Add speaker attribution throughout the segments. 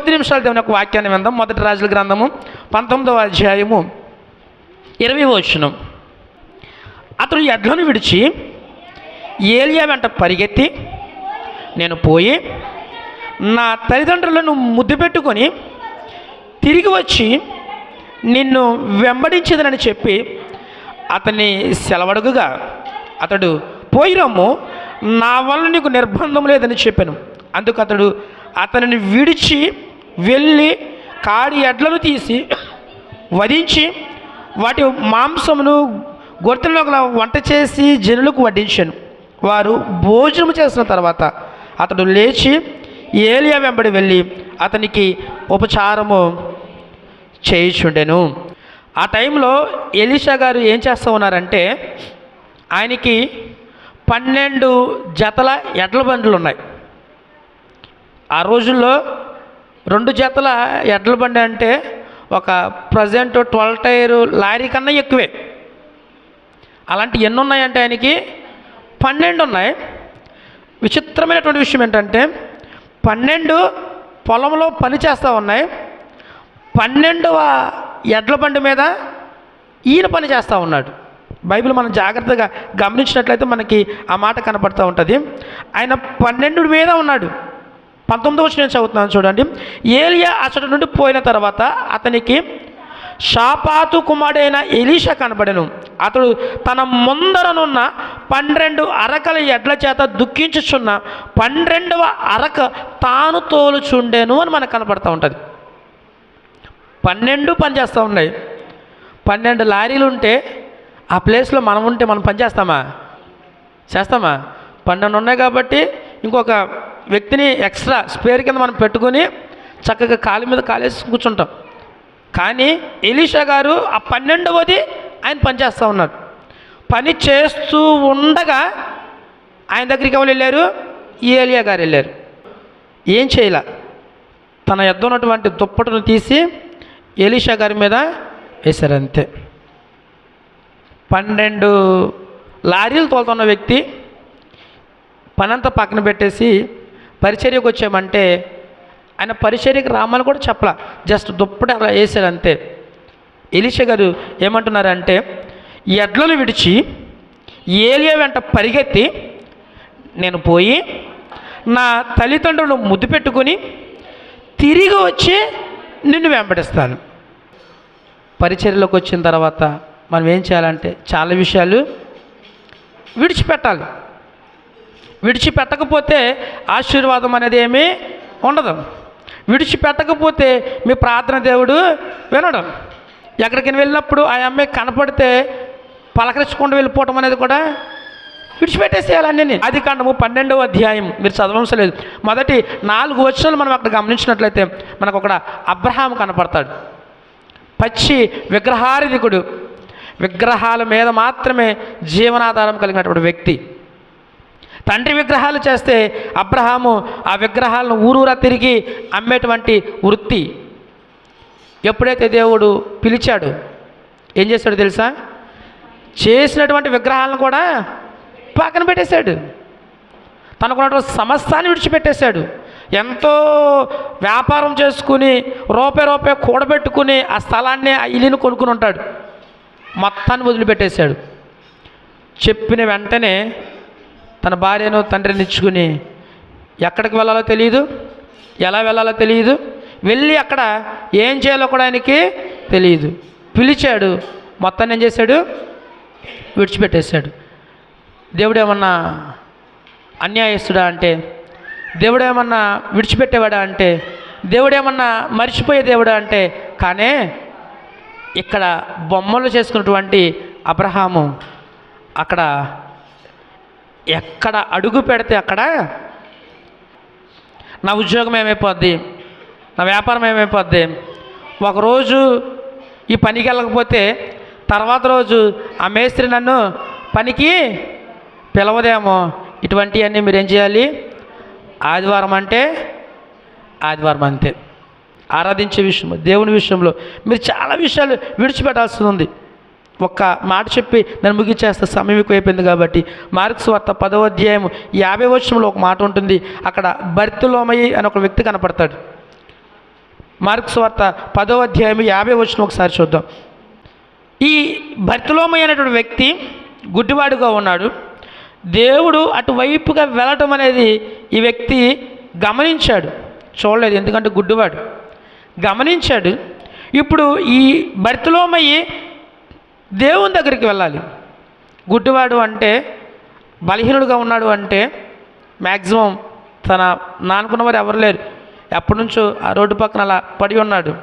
Speaker 1: కొద్ది నిమిషాలు దేవుని యొక్క వాక్యాన్ని విందాం. మొదటి రాజుల గ్రంథము పంతొమ్మిదవ అధ్యాయము ఇరవై వచనం. అతడు ఎడ్లను విడిచి ఏలియా వెంట పరిగెత్తి నేను పోయి నా తల్లిదండ్రులను ముద్దు పెట్టుకొని తిరిగి వచ్చి నిన్ను వెంబడించదనని చెప్పి అతన్ని సెలవడుగుగా అతడు పోయిరమ్ము నా వల్ల నీకు నిర్బంధం లేదని చెప్పాను. అందుకు అతడు అతనిని విడిచి వెళ్ళి కాడి ఎడ్లను తీసి వధించి వాటి మాంసమును గొర్రెలో వంట చేసి జనులకు వడ్డించాను. వారు భోజనం చేసిన తర్వాత అతడు లేచి ఏలియా వెంబడి వెళ్ళి అతనికి ఉపచారము చేయిచుండెను. ఆ టైంలో ఎలీషా గారు ఏం చేస్తూ ఉన్నారంటే ఆయనకి పన్నెండు జతల ఎడ్ల బండ్లు ఉన్నాయి. ఆ రోజుల్లో రెండు జతల ఎడ్ల బండి అంటే ఒక ప్రజెంట్ ట్వెల్వ్ టైర్ లారీ కన్నా ఎక్కువే. అలాంటి ఎన్ని ఉన్నాయంటే ఆయనకి? పన్నెండు ఉన్నాయి. విచిత్రమైనటువంటి విషయం ఏంటంటే పన్నెండు పొలంలో పని చేస్తూ ఉన్నాయి. పన్నెండవ ఎడ్ల బండి మీద ఈయన పని చేస్తూ ఉన్నాడు. బైబిల్ మనం జాగ్రత్తగా గమనించినట్లయితే మనకి ఆ మాట కనపడుతూ ఉంటుంది. ఆయన పన్నెండు మీద ఉన్నాడు. పంతొమ్మిది వచ్చి నేను చదువుతున్నాను చూడండి. ఏలియా అసడు నుండి పోయిన తర్వాత అతనికి షాపాతు కుమారుడైన ఎలీష కనబడెను. అతడు తన ముందరనున్న పన్నెండు అరకల ఎడ్ల చేత దుఃఖించుచున్న పన్నెండవ అరక తాను తోలుచుండెను అని మనకు కనపడుతూ ఉంటుంది. పన్నెండు పనిచేస్తూ ఉన్నాయి. పన్నెండు లారీలు ఉంటే ఆ ప్లేస్లో మనం ఉంటే మనం పని చేస్తామా? చేస్తామా? పన్నెండు ఉన్నాయి కాబట్టి ఇంకొక వ్యక్తిని ఎక్స్ట్రా స్పేర్ కింద మనం పెట్టుకొని చక్కగా కాలు మీద కాలేసి కూర్చుంటాం. కానీ ఎలీషా గారు ఆ పన్నెండవది ఆయన పని చేస్తూ ఉన్నారు పని చేస్తూ ఉండగా ఆయన దగ్గరికి ఎవరు వెళ్ళారు? ఏలియా గారు వెళ్ళారు. ఏం చేయాల? తన యొద్ద ఉన్నటువంటి దుప్పటను తీసి ఎలీషా గారి మీద వేశారు అంతే. పన్నెండు లారీలు తోలుతున్న వ్యక్తి పనంతా పక్కన పెట్టేసి పరిచర్యకు వచ్చామంటే ఆయన పరిచర్యకు రామని కూడా చెప్పలా. జస్ట్ దుప్పటి అలా వేశారు అంతే. ఎలిష గారు ఏమంటున్నారంటే ఎడ్లను విడిచి ఏలియా వెంట పరిగెత్తి నేను పోయి నా తల్లిదండ్రులను ముద్దు పెట్టుకొని తిరిగి వచ్చి నిన్ను వెంబడిస్తాను. పరిచర్యలోకి వచ్చిన తర్వాత మనం ఏం చేయాలంటే చాలా విషయాలు విడిచిపెట్టాలి. విడిచిపెట్టకపోతే ఆశీర్వాదం అనేది ఏమీ ఉండదు. విడిచిపెట్టకపోతే మీ ప్రార్థన దేవుడు వినడం. ఎక్కడికి వెళ్ళినప్పుడు ఆ అమ్మాయి కనపడితే పలకరించకుండా వెళ్ళిపోవటం అనేది కూడా విడిచిపెట్టేసేయాలన్నీ అది కాండము పన్నెండవ అధ్యాయం. మీరు చదవవలసిన లేదు మొదటి నాలుగు వచనాలు మనం అక్కడ గమనించినట్లయితే మనకు అక్కడ అబ్రహాం కనపడతాడు. పచ్చి విగ్రహారధికుడు. విగ్రహాల మీద మాత్రమే జీవనాధారం కలిగినటువంటి వ్యక్తి. తండ్రి విగ్రహాలు చేస్తే అబ్రహాము ఆ విగ్రహాలను ఊరూరా తిరిగి అమ్మేటువంటి వృత్తి. ఎప్పుడైతే దేవుడు పిలిచాడు ఏం చేశాడు తెలుసా? చేసినటువంటి విగ్రహాలను కూడా పక్కన పెట్టేశాడు. తనకున్నటువంటి సమస్తాన్ని విడిచిపెట్టేశాడు. ఎంతో వ్యాపారం చేసుకుని రూపాయి రూపాయి కూడబెట్టుకుని ఆ స్థలాన్ని ఆ ఇల్లుని కొనుక్కుని ఉంటాడు. మొత్తాన్ని వదిలిపెట్టేశాడు. చెప్పిన వెంటనే తన భార్యను తండ్రిని ఇచ్చుకుని ఎక్కడికి వెళ్ళాలో తెలియదు ఎలా వెళ్ళాలో తెలియదు వెళ్ళి అక్కడ ఏం చేయాలో కూడా ఆయనకి తెలియదు పిలిచాడు మొత్తాన్ని ఏం చేశాడు? విడిచిపెట్టేశాడు. దేవుడు ఏమన్నా అన్యాయస్తుడా అంటే దేవుడు ఏమన్నా విడిచిపెట్టేవాడా అంటే దేవుడు ఏమన్నా మర్చిపోయే దేవుడా అంటే కానీ ఇక్కడ బొమ్మలు చేసుకున్నటువంటి అబ్రహాము అక్కడ ఎక్కడ అడుగు పెడితే అక్కడ నా ఉద్యోగం ఏమైపోద్ది? నా వ్యాపారం ఏమైపోద్ది? ఒకరోజు ఈ పనికి వెళ్ళకపోతే తర్వాత రోజు ఆ మేస్త్రి నన్ను పనికి పిలవదేమో ఇటువంటివన్నీ మీరు ఏం చేయాలి? ఆదివారం అంటే ఆదివారం అంతే. ఆరాధించే విషయం దేవుని విషయంలో. మీరు చాలా విషయాలు విడిచిపెట్టాల్సి ఉంది. ఒక్క మాట చెప్పి నేను ముగించేస్తే సమయం ఎక్కువైపోయింది కాబట్టి. మార్క్స్ వార్త పదవ అధ్యాయం యాభై వర్షంలో ఒక మాట ఉంటుంది. అక్కడ భర్తలోమయ్యి అని ఒక వ్యక్తి కనపడతాడు. మార్క్స్ వార్త పదో అధ్యాయం యాభై వర్షం ఒకసారి చూద్దాం. ఈ భర్తలోమయ్య అనేటువంటి వ్యక్తి గుడ్డివాడుగా ఉన్నాడు. దేవుడు అటువైపుగా వెళ్ళటం అనేది ఈ వ్యక్తి గమనించాడు. చూడలేదు ఎందుకంటే గుడ్డివాడు. గమనించాడు. ఇప్పుడు ఈ భర్తలోమయ్యి దేవుని దగ్గరికి వెళ్ళాలి. గుడ్డివాడు అంటే బలహీనుడుగా ఉన్నాడు అంటే మ్యాక్సిమం తన నానుకున్న వారు ఎవరు లేరు. ఎప్పటి నుంచో ఆ రోడ్డు పక్కన అలా పడి ఉన్నాడు.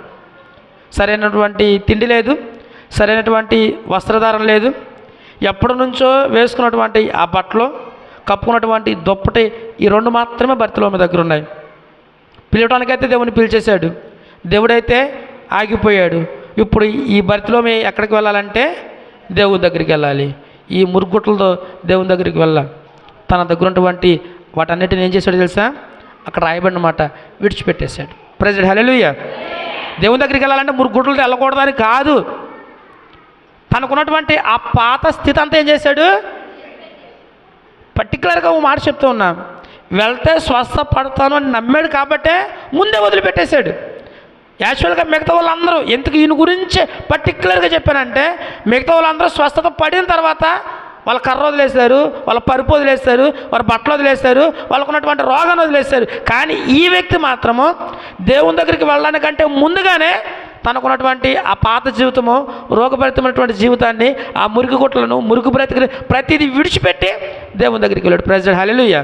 Speaker 1: సరైనటువంటి తిండి లేదు సరైనటువంటి వస్త్రధారణ లేదు. ఎప్పటి నుంచో వేసుకున్నటువంటి ఆ బట్టలు కప్పుకున్నటువంటి దుప్పటి ఈ రెండు మాత్రమే భర్తలో మీ దగ్గర ఉన్నాయి. పిలవడానికైతే దేవుని పిలిచేశాడు. దేవుడైతే ఆగిపోయాడు. ఇప్పుడు ఈ భర్తలో మీ ఎక్కడికి వెళ్ళాలంటే దేవుని దగ్గరికి వెళ్ళాలి. ఈ మురుగుట్లతో దేవుని దగ్గరికి వెళ్ళాలి తన దగ్గర ఉన్నటువంటి వాటన్నిటిని ఏం చేశాడు తెలుసా? అక్కడ రాయబడినమాట విడిచిపెట్టేశాడు. ప్రజెంట్ హలెలుయ్య దేవుని దగ్గరికి వెళ్ళాలంటే మురుగుట్లతో వెళ్ళకూడదని కాదు. తనకున్నటువంటి ఆ పాత స్థితి అంతా ఏం చేశాడు? పర్టికులర్గా ఓ మాట చెప్తూ ఉన్నా. వెళ్తే స్వస్థ పడతాను అని నమ్మాడు కాబట్టే ముందే వదిలిపెట్టేశాడు. యాక్చువల్గా మిగతా వాళ్ళందరూ ఎందుకు ఈయన గురించి పర్టికులర్గా చెప్పానంటే మిగతా వాళ్ళందరూ స్వస్థత పడిన తర్వాత వాళ్ళ కర్ర వదిలేశారు వాళ్ళ పరుపు వదిలేస్తారు వాళ్ళ బట్టలు వదిలేస్తారు వాళ్ళకు ఉన్నటువంటి రోగాన్ని వదిలేస్తారు. కానీ ఈ వ్యక్తి మాత్రము దేవుని దగ్గరికి వెళ్ళడానికంటే ముందుగానే తనకున్నటువంటి ఆ పాత జీవితము రోగభరితమైనటువంటి జీవితాన్ని ఆ మురికి గుట్లను మురుగు బ్రతికి ప్రతిదీ విడిచిపెట్టి దేవుని దగ్గరికి వెళ్ళాడు. ప్రెసిడెంట్ హల్లెలూయా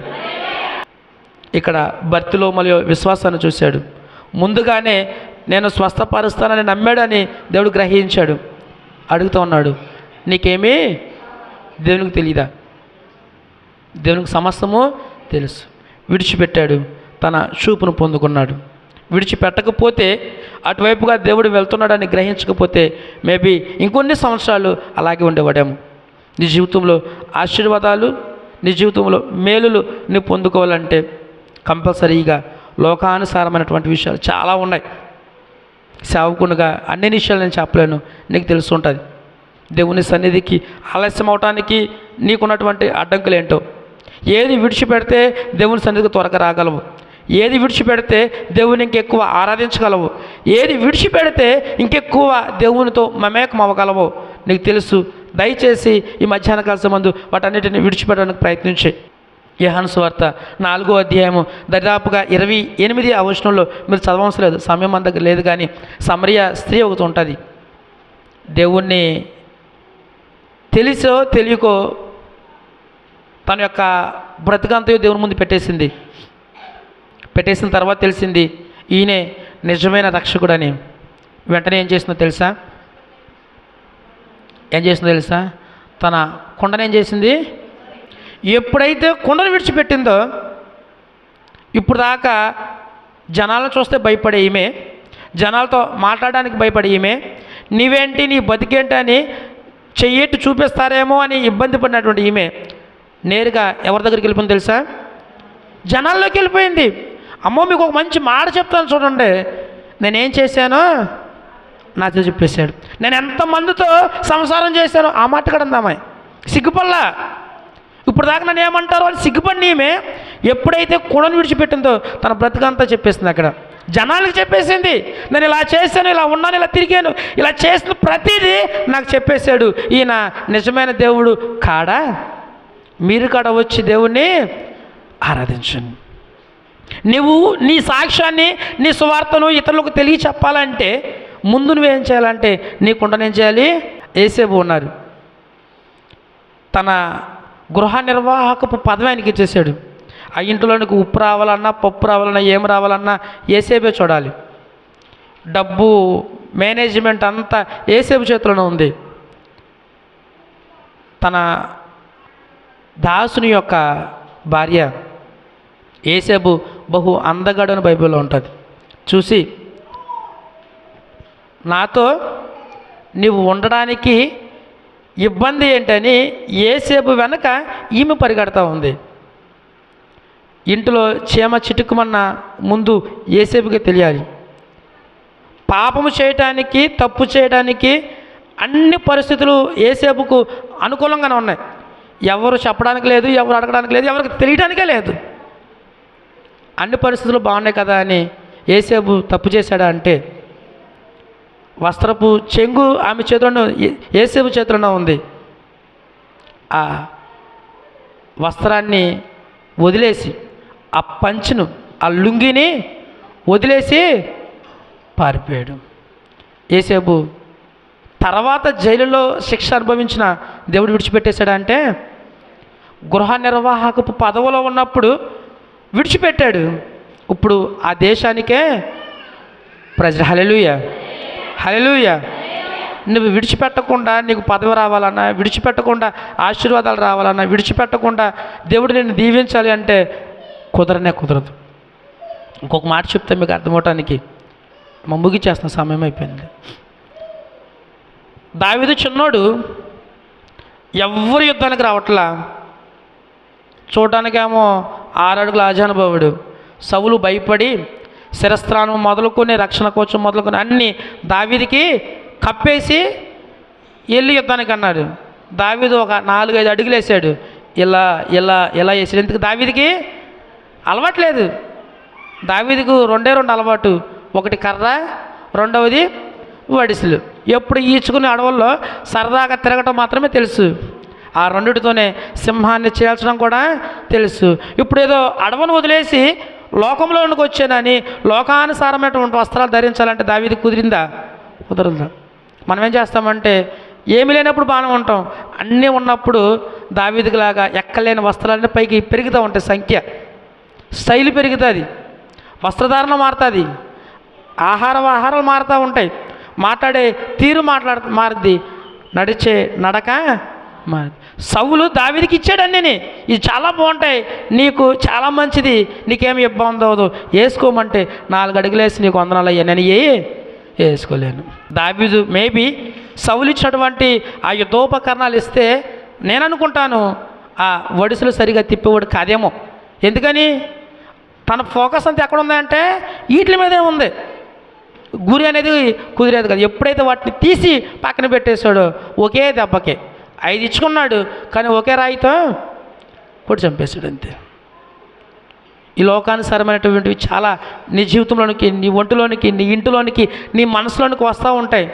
Speaker 1: ఇక్కడ భర్తలో మరియు విశ్వాసాన్ని చూశాడు. ముందుగానే నేను స్వస్థపరుస్తానని నమ్మాడని దేవుడు గ్రహించాడు. అడుగుతూ ఉన్నాడు నీకేమీ దేవునికి తెలియదా దేవునికి సమస్తము తెలుసు. విడిచిపెట్టాడు తన చూపును పొందుకున్నాడు. విడిచిపెట్టకపోతే అటువైపుగా దేవుడు వెళ్తున్నాడని గ్రహించకపోతే మేబీ ఇంకొన్ని సంవత్సరాలు అలాగే ఉండేవాడేమో. నీ జీవితంలో ఆశీర్వాదాలు నీ జీవితంలో మేలులు నువ్వు పొందుకోవాలంటే కంపల్సరీగా లోకానుసారమైనటువంటి విషయాలు చాలా ఉన్నాయి. సేవకునిగా అన్ని విషయాలు నేను చెప్పలేను. నీకు తెలుసు ఉంటుంది దేవుని సన్నిధికి ఆలస్యం అవటానికి నీకున్నటువంటి అడ్డంకులు ఏంటో ఏది విడిచిపెడితే దేవుని సన్నిధికి త్వరగా రాగలవు. ఏది విడిచిపెడితే దేవుని ఇంకెక్కువ ఆరాధించగలవు. ఏది విడిచిపెడితే ఇంకెక్కువ దేవునితో మమేకం అవ్వగలవు. నీకు తెలుసు. దయచేసి ఈ మధ్యాహ్న కాల మందు వాటన్నిటిని విడిచిపెట్టడానికి ప్రయత్నించే. యోహాను వార్త నాలుగో అధ్యాయము. దరిదాపుగా ఇరవై ఎనిమిది అవసరంలో మీరు చదవవలసిన లేదు. సమయం మన లేదు కానీ సమరియ స్త్రీ ఒకటి ఉంటుంది. దేవుణ్ణి తెలిసో తెలియకో తన యొక్క బ్రతుకంతయో దేవుని ముందు పెట్టేసింది. పెట్టేసిన తర్వాత తెలిసింది ఈయనే నిజమైన రక్షకుడని. వెంటనే ఏం చేసిందో తెలుసా? ఏం చేసిందో తెలుసా? తన కుండను ఏం చేసింది? ఎప్పుడైతే కుండను విడిచిపెట్టిందో ఇప్పుడు దాకా జనాలను చూస్తే భయపడే ఈమె జనాలతో మాట్లాడడానికి భయపడే ఈమె నీవేంటి నీ బతికేంటి అని చెయ్యేట్టు చూపిస్తారేమో అని ఇబ్బంది పడినటువంటి ఈమె నేరుగా ఎవరి దగ్గరికి వెళ్ళిపోయింది తెలుసా? జనాల్లోకి వెళ్ళిపోయింది. అమ్మో మీకు ఒక మంచి మాట చెప్తాను చూడండి. నేనేం చేశానో? నాతో చెప్పేశాడు. నేను ఎంతమందితో సంసారం చేశానో ఆ మాట కూడా సిగ్గుపల్లా ఇప్పుడు దాకా నన్ను ఏమంటారో అని సిగ్గుపడి ఈమె ఎప్పుడైతే కుడను విడిచిపెట్టిందో తన బ్రతుకంతా చెప్పేసింది అక్కడ. జనాలకు చెప్పేసింది నేను ఇలా చేశాను ఇలా ఉన్నాను ఇలా తిరిగాను ఇలా చేసిన ప్రతిదీ నాకు చెప్పేశాడు. ఈయన నిజమైన దేవుడు కాడా? మీరు కాడ వచ్చి దేవుణ్ణి ఆరాధించండి నువ్వు నీ సాక్ష్యాన్ని నీ సువార్తను ఇతరులకు తెలియ చెప్పాలంటే ముందు నువ్వేం చేయాలంటే నీకుండనేం చేయాలి? ఏసేపు ఉన్నారు. తన గృహ నిర్వాహకపు పదవి ఆయనకి ఇచ్చేసాడు. ఆ ఇంట్లోనికి ఉప్పు రావాలన్నా పప్పు రావాలన్నా ఏం రావాలన్నా ఏసేపే చూడాలి. డబ్బు మేనేజ్మెంట్ అంతా ఏసేపు చేతిలోనే ఉంది. తన దాసుని యొక్క భార్య ఏసేపు బహు అందగాడని బైబిల్లో ఉంటుంది. చూసి నాతో నీవు ఉండడానికి ఇబ్బంది ఏంటని ఏసేపు వెనక ఈమె పరిగెడతా ఉంది. ఇంటిలో చీమ చిటుకుమన్న ముందు ఏసేపుకి తెలియాలి. పాపము చేయటానికి తప్పు చేయడానికి అన్ని పరిస్థితులు ఏసేపుకు అనుకూలంగానే ఉన్నాయి. ఎవరు చెప్పడానికి లేదు ఎవరు అడగడానికి లేదు ఎవరికి తెలియడానికే లేదు. అన్ని పరిస్థితులు బాగున్నాయి కదా అని ఏసేపు తప్పు చేశాడా అంటే వస్త్రపు చెంగు ఆమె చేతిలో ఏసేపు చేతిలోనే ఉంది. ఆ వస్త్రాన్ని వదిలేసి ఆ పంచును ఆ లుంగిని వదిలేసి పారిపోయాడు. ఏసేపు తర్వాత జైలులో శిక్ష అనుభవించిన దేవుడు విడిచిపెట్టేశాడంటే గృహ నిర్వాహకపు పదవిలో ఉన్నప్పుడు విడిచిపెట్టాడు. ఇప్పుడు ఆ దేశానికే ప్రజలు. హలెలుయ హలెలుయ నువ్వు విడిచిపెట్టకుండా నీకు పదవి రావాలన్నా విడిచిపెట్టకుండా ఆశీర్వాదాలు రావాలన్నా విడిచిపెట్టకుండా దేవుడు నిన్ను దీవించాలి అంటే కుదరనే కుదరదు. ఇంకొక మాట చెప్తే మీకు అర్థమవటానికి మా ముగిచేస్తున్న సమయం అయిపోయింది. దావిదు చిన్నోడు ఎవ్వరు యుద్ధానికి రావట్లా. చూడటానికేమో ఆరడుగుల ఆజానుభవుడు. సవులు భయపడి శిరస్త్రాణం మొదలుకొని రక్షణ కోచం మొదలుకొని అన్ని దావీదికి కప్పేసి వెళ్ళి యుద్ధానికి అన్నాడు. దావీదు ఒక నాలుగైదు అడుగులు వేసాడు. ఇలా ఇలా ఇలా వేసాడు. ఎందుకు దావీదికి అలవాట్లేదు. దావీదికు రెండే రెండు అలవాటు. ఒకటి కర్ర రెండవది వడిసెలు. ఎప్పుడు ఈచుకునే అడవుల్లో సరదాగా తిరగటం మాత్రమే తెలుసు. ఆ రెండిటితోనే సింహాన్ని చేల్చడం కూడా తెలుసు. ఇప్పుడు ఏదో అడవును వదిలేసి లోకంలోనికి వచ్చానని లోకానుసారమైనటువంటి వస్త్రాలు ధరించాలంటే దావీది కుదిరిందా? కుదరదా. మనం ఏం చేస్తామంటే ఏమి లేనప్పుడు బాగానే ఉంటాం. అన్నీ ఉన్నప్పుడు దావీదిలాగా ఎక్కలేని వస్త్రాలన్నీ పైకి పెరుగుతూ ఉంటాయి సంఖ్య. స్టైల్ పెరుగుతుంది. వస్త్రధారణ మారుతుంది. ఆహార ఆహారాలు మారుతూ ఉంటాయి. మాట్లాడే తీరు మాట్లాడు మారుద్ది. నడిచే నడక మారి సవులు దావిదికి ఇచ్చాడు అన్నీ ఇది చాలా బాగుంటాయి. నీకు చాలా మంచిది. నీకేమి ఇబ్బంది అవ్వదు. వేసుకోమంటే నాలుగు అడుగులేసి నీకు వందనాలు అయ్యా. నేను ఏ వేసుకోలేను. దావీదు మేబీ సవులు ఇచ్చినటువంటి ఆ యుద్ధోపకరణాలు ఇస్తే నేను అనుకుంటాను ఆ వడిసలు సరిగా తిప్పేవాడు కాదేమో. ఎందుకని? తన ఫోకస్ అంతా ఎక్కడ ఉందంటే వీటి మీదే ఉంది. గురి అనేది కుదిరేది కదా. ఎప్పుడైతే వాటిని తీసి పక్కన పెట్టేశాడో ఒకే దెబ్బకే. ఐదు ఇచ్చుకున్నాడు కానీ ఒకే రాయితో కొట్టి చంపేశాడు అంతే ఈ లోకానుసారమైనటువంటివి చాలా నీ జీవితంలోనికి నీ ఒంటిలోనికి నీ ఇంటిలోనికి నీ మనసులోనికి వస్తూ ఉంటాయి.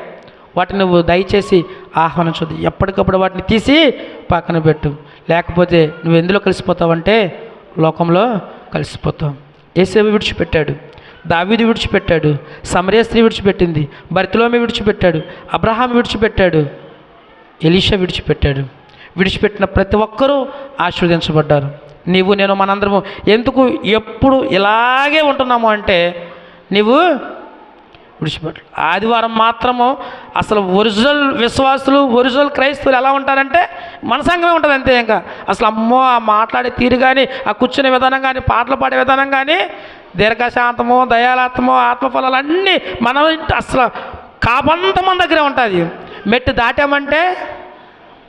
Speaker 1: వాటిని నువ్వు దయచేసి ఆహ్వానించదు ఎప్పటికప్పుడు వాటిని తీసి పక్కన పెట్టు. లేకపోతే నువ్వు ఎందులో కలిసిపోతావంటే లోకంలో కలిసిపోతావు. ఏసేవి విడిచిపెట్టాడు దావీదు విడిచిపెట్టాడు సమరే స్త్రీ విడిచిపెట్టింది బర్తిలోమి విడిచిపెట్టాడు అబ్రహాం విడిచిపెట్టాడు. ఎలీషా విడిచిపెట్టాడు. విడిచిపెట్టిన ప్రతి ఒక్కరూ ఆశీర్వదించబడ్డారు. నీవు నేను మనందరము ఎందుకు ఎప్పుడు ఇలాగే ఉంటున్నాము అంటే నీవు విడిచిపెట్టు ఆదివారం మాత్రము అసలు ఒరిజినల్ విశ్వాసులు ఒరిజినల్ క్రైస్తవులు ఎలా ఉంటారంటే మనసంగమే ఉంటుంది అంతే ఇంకా. అసలు అమ్మో ఆ మాట్లాడే తీరు కానీ ఆ కూర్చునే విధానం కానీ పాటలు పాడే విధానం కానీ దీర్ఘశాంతము దయాలాత్మో ఆత్మఫలాలు అన్నీ మనం అసలు కాబంత మన దగ్గరే ఉంటుంది. మెట్టు దాటామంటే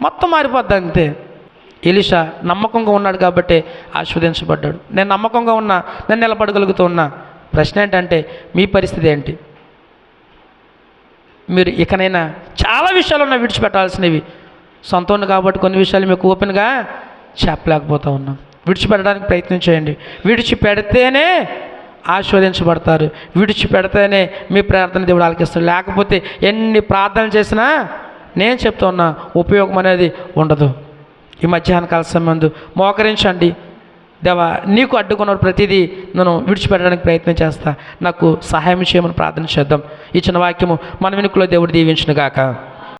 Speaker 1: మొత్తం మారిపోద్ది అంతే. ఎలిషా నమ్మకంగా ఉన్నాడు కాబట్టి ఆస్వాదించబడ్డాడు నేను నమ్మకంగా ఉన్నా నేను నిలబడగలుగుతూ ఉన్నా. ప్రశ్న ఏంటంటే మీ పరిస్థితి ఏంటి? మీరు ఇకనైనా చాలా విషయాలు ఉన్నాయి విడిచిపెట్టాల్సినవి. సొంతం కాబట్టి కొన్ని విషయాలు మీకు ఓపెన్గా చెప్పలేకపోతూ ఉన్నాం. విడిచిపెట్టడానికి ప్రయత్నం చేయండి. విడిచిపెడితేనే ఆశీర్వదించబడతారు. విడిచిపెడితేనే మీ ప్రార్థన దేవుడు ఆలకిస్తాడు. లేకపోతే ఎన్ని ప్రార్థనలు చేసినా నేను చెప్తున్నా ఉపయోగం అనేది ఉండదు. ఈ మధ్యాహ్న కాల సమయందు మోకరించండి. దేవా నీకు అడ్డుకున్న ప్రతిదీ నేను విడిచిపెట్టడానికి ప్రయత్నం చేస్తా. నాకు సహాయం చేయమని ప్రార్థన చేద్దాం. ఈ చిన్న వాక్యము మన వెనుకలో దేవుడు దీవించిన గాక